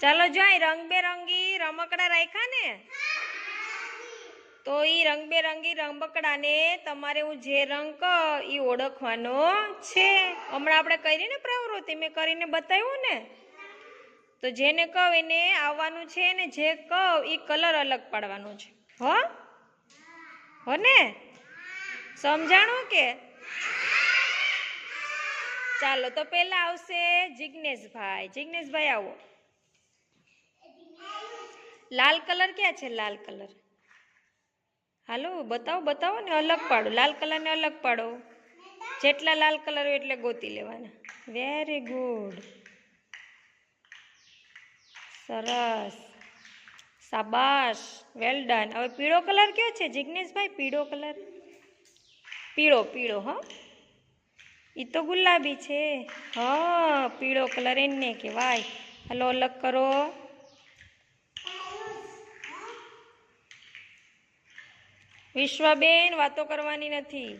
ચાલો જો રંગબેરંગી રમકડા રાખ્યા ને? તો એ રંગબેરંગી રમકડાને તમારે હું જે રંગ ક એ ઓળખવાનો છે. હમણાં આપણે કરીને પ્રવૃત્તિ, મેં કરીને બતાવ્યું ને? તો જેને કહું એને આવવાનું છે ને, જે કહું એ કલર અલગ પાડવાનો છે. હો? હો ને? સમજાણું કે? ચાલો તો પહેલાં આવશે જિજ્ઞેશભાઈ જિજ્ઞેશભાઈ આવો. લાલ કલર ક્યાં છે લાલ કલર? હાલો, બતાવો બતાવો ને, અલગ પાડો, લાલ કલરને અલગ પાડો. જેટલા લાલ કલર હોય એટલે ગોતી લેવાના. વેરી ગુડ સરસ. સાબાશ વેલ ડન હવે પીળો કલર કયો છે? જિજ્ઞેશભાઈ પીળો કલર? પીળો પીળો, હા. એ તો ગુલાબી છે. હા, પીળો કલર એને કહેવાય. હલો, અલગ કરો. વિશ્વાબેન, વાતો કરવાની નથી.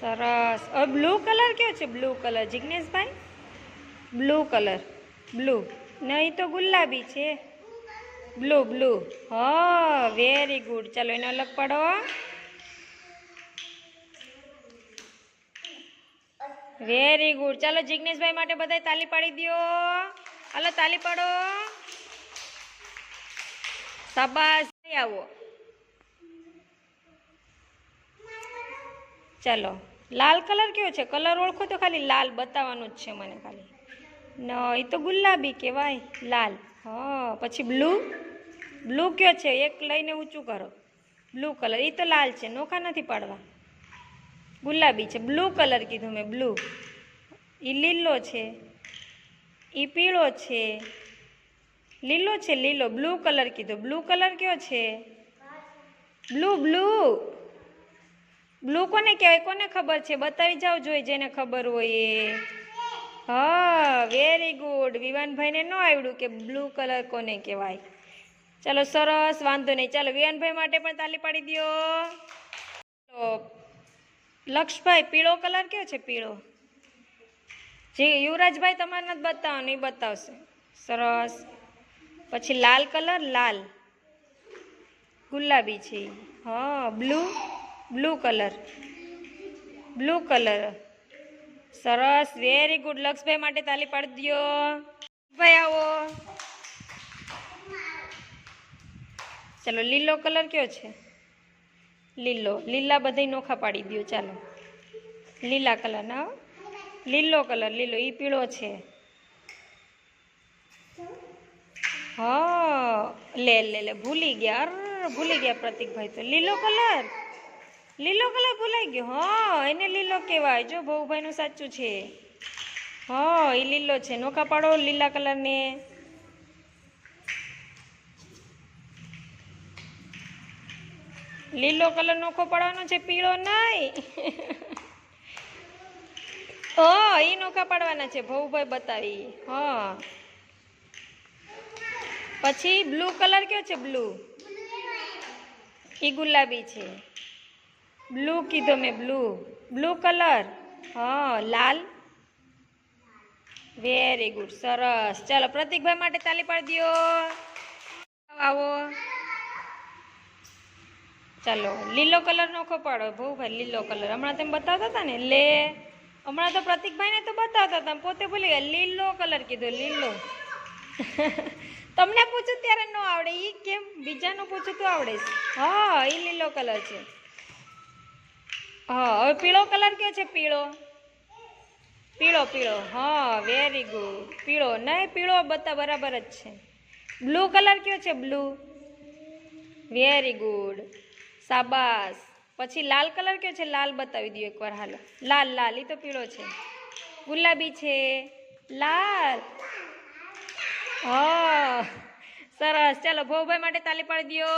સરસ. બ્લુ કલર કયો છે? Blue colour. જિજ્ઞેશભાઈ બ્લુ કલર. બ્લુ. નહીં તો ગુલાબી છે. Blue blue. હા વેરી ગુડ ચાલો એને અલગ પાડો વેરી ગુડ ચાલો જિજ્ઞેશભાઈ માટે બધાય તાલી પાડી દો હાલો તાલી પાડો. શાબાશ. આવો. ચાલો. લાલ કલર કયો છે? કલર ઓળખો તો ખાલી લાલ, બતાવવાનું જ છે મને ખાલી. ન એ તો ગુલાબી કહેવાય. લાલ. હા, પછી બ્લુ. બ્લુ કયો છે? એક લઈને ઊંચું કરો. Blue colour. એ તો લાલ છે. નોખા નથી પાડવા. ગુલાબી છે, બ્લુ કલર કીધું મેં, બ્લુ. એ લીલો છે એ પીળો છે. લીલો છે, લીલો, બ્લુ કલર કીધો. બ્લુ કલર કયો છે? Blue blue. બ્લુ કોને કહેવાય? કોને ખબર છે? બતાવી જાઓ જોઈ જેને ખબર હોય એ. હા વેરી ગુડ વિવાનભાઈને ન આવડ્યું કે બ્લુ કલર કોને કહેવાય. ચાલો, સરસ, વાંધો નહીં. ચાલો, વિવાનભાઈ માટે પણ તાલી પાડી દો લક્ષભાઈ, પીળો કલર કયો છે પીળો? જી યુવરાજભાઈ તમારે નથી બતાવો નહીં બતાવશે. સરસ. પછી લાલ કલર, લાલ. ગુલાબી છે. હા, blue blue colour. Blue colour. સરસ વેરી ગુડ લક્ષભાઈ માટે તાલી પાડી દો ભાઈ આવો. ચાલો, લીલો કલર કયો છે? લીલો. લીલા બધાય નોખા પાડી દો ચાલો. લીલા કલર ના લીલો કલર, લીલો. એ પીળો છે. હ, લે લે લે. ભૂલી ગયા. અર, ભૂલી ગયા પ્રતિકભાઈ તો. લીલો કલર? લીલો કલર ભૂલાઈ ગયો. હા, એને લીલો કહેવાય. જો, બહુભાઈનું સાચું છે. હા એ લીલો છે. નોખા પાડો લીલા કલરને. લીલો કલર નોખો પડવાનો છે, પીળો નહીં. હ એ નોખા પાડવાના છે, ભાઉભાઈ બતાવી. હ. પછી બ્લુ કલર કયો છે, બ્લુ? એ ગુલાબી છે. બ્લુ કીધો મેં, બ્લુ. Blue colour. હા, લાલ. વેરી ગુડ સરસ. ચાલો, પ્રતિકભાઈ માટે તાલી પાડી દો આવો. ચાલો, લીલો કલરનો ખોપાડો ભાઈ લીલો કલર. હમણાં તમે બતાવતા હતા ને, લે. હમણાં તો પ્રતિકભાઈને તો બતાવતા હતા પોતે ભૂલી ગયા. લીલો કલર કીધો, લીલો. તમને પૂછું ત્યારે ન આવડે એ કેમ? બીજાનું પૂછું તો આવડે. છે હા એ લીલો કલર છે. હા, હવે પીળો કલર કયો છે? પીળો. પીળો પીળો. હા વેરી ગુડ પીળો. નહીં, પીળો બતા બરાબર જ છે. બ્લુ કલર કયો છે? બ્લુ. વેરી ગુડ શાબાશ. પછી લાલ કલર કયો છે? લાલ બતાવી દો એકવાર હાલો. લાલ લાલ એ તો પીળો છે. ગુલાબી છે. લાલ. હ. સરસ. ચાલો ભોભાઈ માટે તાલી પાડી દો